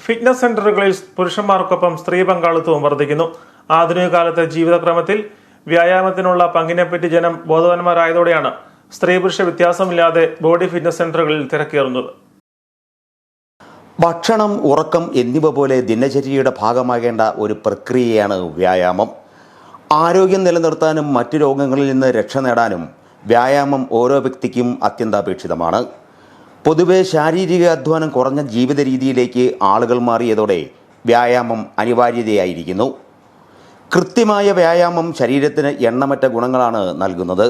Fitness സെന്ററുകളിൽ പുരുഷന്മാർക്കൊപ്പം സ്ത്രീ പങ്കാളിത്തവും വർദ്ധിക്കുന്നു. ആധുനിക കാലത്തെ ജീവിതക്രമത്തിൽ വ്യായാമത്തിനുള്ള പങ്കിനെപ്പറ്റി ജനം ബോധവാന്മാരായതോടെയാണ് സ്ത്രീ പുരുഷ വ്യത്യാസമില്ലാതെ ബോഡി ഫിറ്റ്നസ് സെന്ററുകളിൽ തിരക്കേറുന്നത്. ഭക്ഷണം ഉറക്കം എന്നിവ പോലെ ദിനചര്യയുടെ ഭാഗമാകേണ്ട ഒരു പ്രക്രിയയാണ് വ്യായാമം. ആരോഗ്യം നിലനിർത്താനും മറ്റു രോഗങ്ങളിൽ നിന്ന് രക്ഷ നേടാനും വ്യായാമം ഓരോ വ്യക്തിക്കും അത്യന്താപേക്ഷിതമാണ്. പൊതുവെ ശാരീരിക അധ്വാനം കുറഞ്ഞ ജീവിത രീതിയിലേക്ക് ആളുകൾ മാറിയതോടെ വ്യായാമം അനിവാര്യതയായിരിക്കുന്നു. കൃത്യമായ വ്യായാമം ശരീരത്തിന് എണ്ണമറ്റ ഗുണങ്ങളാണ് നൽകുന്നത്.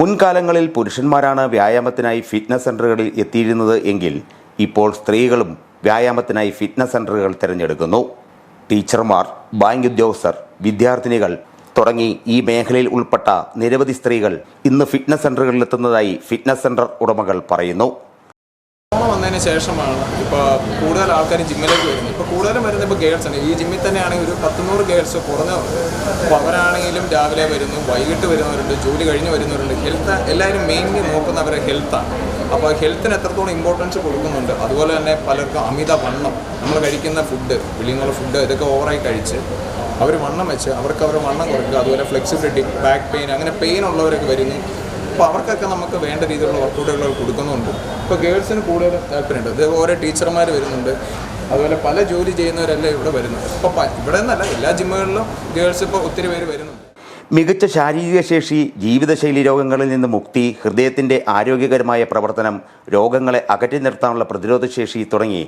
മുൻകാലങ്ങളിൽ പുരുഷന്മാരാണ് വ്യായാമത്തിനായി ഫിറ്റ്നസ് സെന്ററുകളിൽ എത്തിയിരുന്നത് എങ്കിൽ ഇപ്പോൾ സ്ത്രീകളും വ്യായാമത്തിനായി ഫിറ്റ്നസ് സെന്ററുകൾ തിരഞ്ഞെടുക്കുന്നു. ടീച്ചർമാർ ബാങ്ക് ഉദ്യോഗസ്ഥർ വിദ്യാർത്ഥിനികൾ തുടങ്ങി ഈ മേഖലയിൽ ഉൾപ്പെട്ട നിരവധി സ്ത്രീകൾ ഇന്ന് ഫിറ്റ്നസ് സെന്ററുകളിലെത്തുന്നതായി ഫിറ്റ്നസ് സെന്റർ ഉടമകൾ പറയുന്നു. കൊറോണ വന്നതിന് ശേഷമാണ് ഇപ്പോൾ കൂടുതൽ ആൾക്കാർ ജിമ്മിലേക്ക് വരുന്നത്. ഇപ്പോൾ കൂടുതലും വരുന്നത് ഇപ്പോൾ ഗേൾസ് ആണ്. ഈ ജിമ്മിൽ തന്നെയാണെങ്കിൽ ഒരു പത്തുനൂറ് ഗേൾസ് കുറഞ്ഞ അപ്പോൾ അവരാണെങ്കിലും രാവിലെ വരുന്നു വൈകിട്ട് വരുന്നവരുണ്ട് ജോലി കഴിഞ്ഞ് വരുന്നവരുണ്ട്. ഹെൽത്ത് എല്ലാവരും മെയിൻലി നോക്കുന്നവരെ ഹെൽത്താണ് അപ്പോൾ ഹെൽത്തിന് എത്രത്തോളം ഇമ്പോർട്ടൻസ് കൊടുക്കുന്നുണ്ട്. അതുപോലെ തന്നെ പലർക്കും അമിത വണ്ണം. നമ്മൾ കഴിക്കുന്ന ഫുഡ് വെളിയിലുള്ള ഫുഡ് ഇതൊക്കെ ഓവറായി കഴിച്ച് അവർ വണ്ണം വെച്ച് അവർക്ക് അവർ വണ്ണം കുറയ്ക്കുക. അതുപോലെ ഫ്ലെക്സിബിലിറ്റി ബാക്ക് പെയിൻ അങ്ങനെ പെയിൻ ഉള്ളവരൊക്കെ വരുന്നു. അപ്പോൾ അവർക്കൊക്കെ നമുക്ക് വേണ്ട രീതിയിലുള്ള വർക്കൗട്ടുകൾ കൊടുക്കുന്നുണ്ട്. ഇപ്പോൾ ഗേൾസിന് കൂടുതൽ താല്പര്യമുണ്ട്. ഇത് ഓരോ ടീച്ചർമാർ വരുന്നുണ്ട്. അതുപോലെ പല ജോലി ചെയ്യുന്നവരല്ലേ ഇവിടെ വരുന്നത്. ഇപ്പോൾ ഇവിടെ നിന്നല്ല എല്ലാ ജിമ്മുകളിലും ഗേൾസ് ഇപ്പോൾ ഒത്തിരി പേര് വരുന്നുണ്ട്. മികച്ച ശാരീരിക ശേഷി ജീവിതശൈലി രോഗങ്ങളിൽ നിന്ന് മുക്തി ഹൃദയത്തിന്റെ ആരോഗ്യകരമായ പ്രവർത്തനം രോഗങ്ങളെ അകറ്റി നിർത്താനുള്ള പ്രതിരോധശേഷി തുടങ്ങി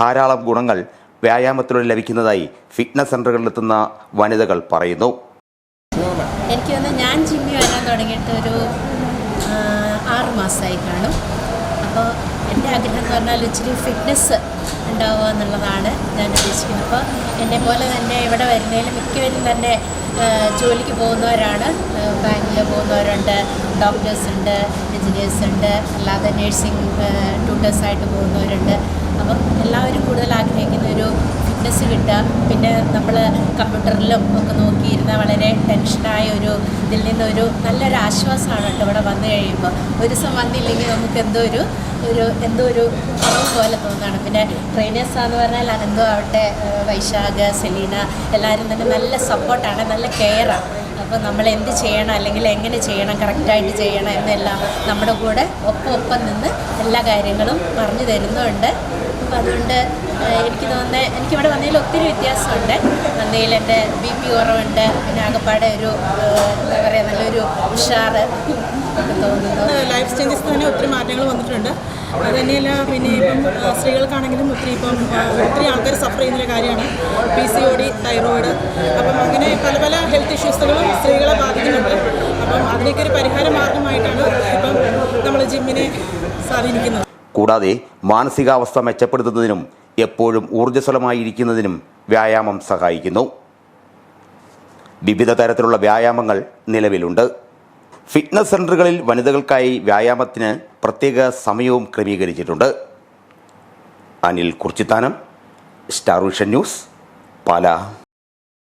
ധാരാളം ഗുണങ്ങൾ വ്യായാമത്തിലൂടെ ലഭിക്കുന്നതായി ഫിറ്റ്നസ് സെന്ററുകളിലെത്തുന്ന വനിതകൾ പറയുന്നു. എനിക്ക് തോന്നുന്നു ഞാൻ ജിമ്മിൽ വരാൻ തുടങ്ങിയിട്ട് ഒരു ആറ് മാസമായി കാണും. അപ്പോൾ എന്റെ ആഗ്രഹം എന്ന് പറഞ്ഞാൽ ഇച്ചിരി ഫിറ്റ്നസ് ഉണ്ടാവുക എന്നുള്ളതാണ് ഞാൻ ഉദ്ദേശിക്കുന്നത്. അപ്പോൾ എന്നെ പോലെ തന്നെ ഇവിടെ വരുന്നതിൽ മിക്കവരും തന്നെ ജോലിക്ക് പോകുന്നവരാണ്. ബാങ്കിൽ പോകുന്നവരുണ്ട് ഡോക്ടേഴ്സ് ഉണ്ട് എഞ്ചിനീയേഴ്സ് ഉണ്ട് അല്ലാതെ നേഴ്സിംഗ് ട്യൂട്ടേഴ്സായിട്ട് പോകുന്നവരുണ്ട്. അപ്പം എല്ലാവരും കൂടുതൽ ആഗ്രഹിക്കുന്ന ഒരു ഫിറ്റ്നസ് കിട്ടുക പിന്നെ നമ്മൾ കമ്പ്യൂട്ടറിലും ഒക്കെ നോക്കിയിരുന്ന വളരെ ടെൻഷനായ ഒരു ഇതിൽ നിന്നൊരു നല്ലൊരു ആശ്വാസമാണ് കേട്ടോ ഇവിടെ വന്നു കഴിയുമ്പോൾ ഒരു ദിവസം വന്നില്ലെങ്കിൽ നമുക്ക് എന്തോ ഒരു ഒരു എന്തോ ഒരു കുറവ് പോലെ തോന്നുകയാണ് പിന്നെ ട്രെയിനേഴ്സാന്ന് പറഞ്ഞാൽ അനന്തോ ആവട്ടെ വൈശാഖ് സെലീന എല്ലാവരും തന്നെ നല്ല സപ്പോർട്ടാണ് നല്ല കെയറാണ് അപ്പോൾ നമ്മൾ എന്ത് ചെയ്യണം അല്ലെങ്കിൽ എങ്ങനെ ചെയ്യണം കറക്റ്റായിട്ട് ചെയ്യണം എന്നെല്ലാം നമ്മുടെ കൂടെ ഒപ്പം ഒപ്പം നിന്ന് എല്ലാ കാര്യങ്ങളും പറഞ്ഞു തരുന്നുണ്ട്. അപ്പോൾ അതുകൊണ്ട് എനിക്ക് തോന്നുന്നത് എനിക്കിവിടെ വന്നതിൽ ഒത്തിരി വ്യത്യാസമുണ്ട്. വന്നതിൽ എന്റെ ബി പി കുറവുണ്ട്. പിന്നെ ആകപ്പാടെ ഒരു എന്താ പറയുക നല്ലൊരു ഉഷാറ് തോന്നുന്നു. ലൈഫ് ചേഞ്ചസ് തന്നെ ഒത്തിരി മാറ്റങ്ങൾ വന്നിട്ടുണ്ട്. അത് തന്നെയല്ല പിന്നെ ഇപ്പം സ്ത്രീകൾക്കാണെങ്കിലും ഒത്തിരി ഇപ്പം ഒത്തിരി ആൾക്കാർ സഫർ ചെയ്യുന്നൊരു കാര്യമാണ്. P C O D thyroid അപ്പം അങ്ങനെ പല പല ഹെൽത്ത് ഇഷ്യൂസുകളും സ്ത്രീകളെ ബാധിക്കുന്നുണ്ട്. അപ്പം അതിനൊക്കെ ഒരു പരിഹാര മാർഗമായിട്ടാണ് ഇപ്പം നമ്മൾ ജിമ്മിനെ സ്വാധീനിക്കുന്നത്. കൂടാതെ മാനസികാവസ്ഥ മെച്ചപ്പെടുത്തുന്നതിനും എപ്പോഴും ഊർജസ്വലമായിരിക്കുന്നതിനും വ്യായാമം സഹായിക്കുന്നു. വിവിധ തരത്തിലുള്ള വ്യായാമങ്ങൾ നിലവിലുണ്ട്. ഫിറ്റ്നസ് സെന്ററുകളിൽ വനിതകൾക്കായി വ്യായാമത്തിന് പ്രത്യേക സമയവും ക്രമീകരിച്ചിട്ടുണ്ട്. Anil Kurichithanam star vision news Pala.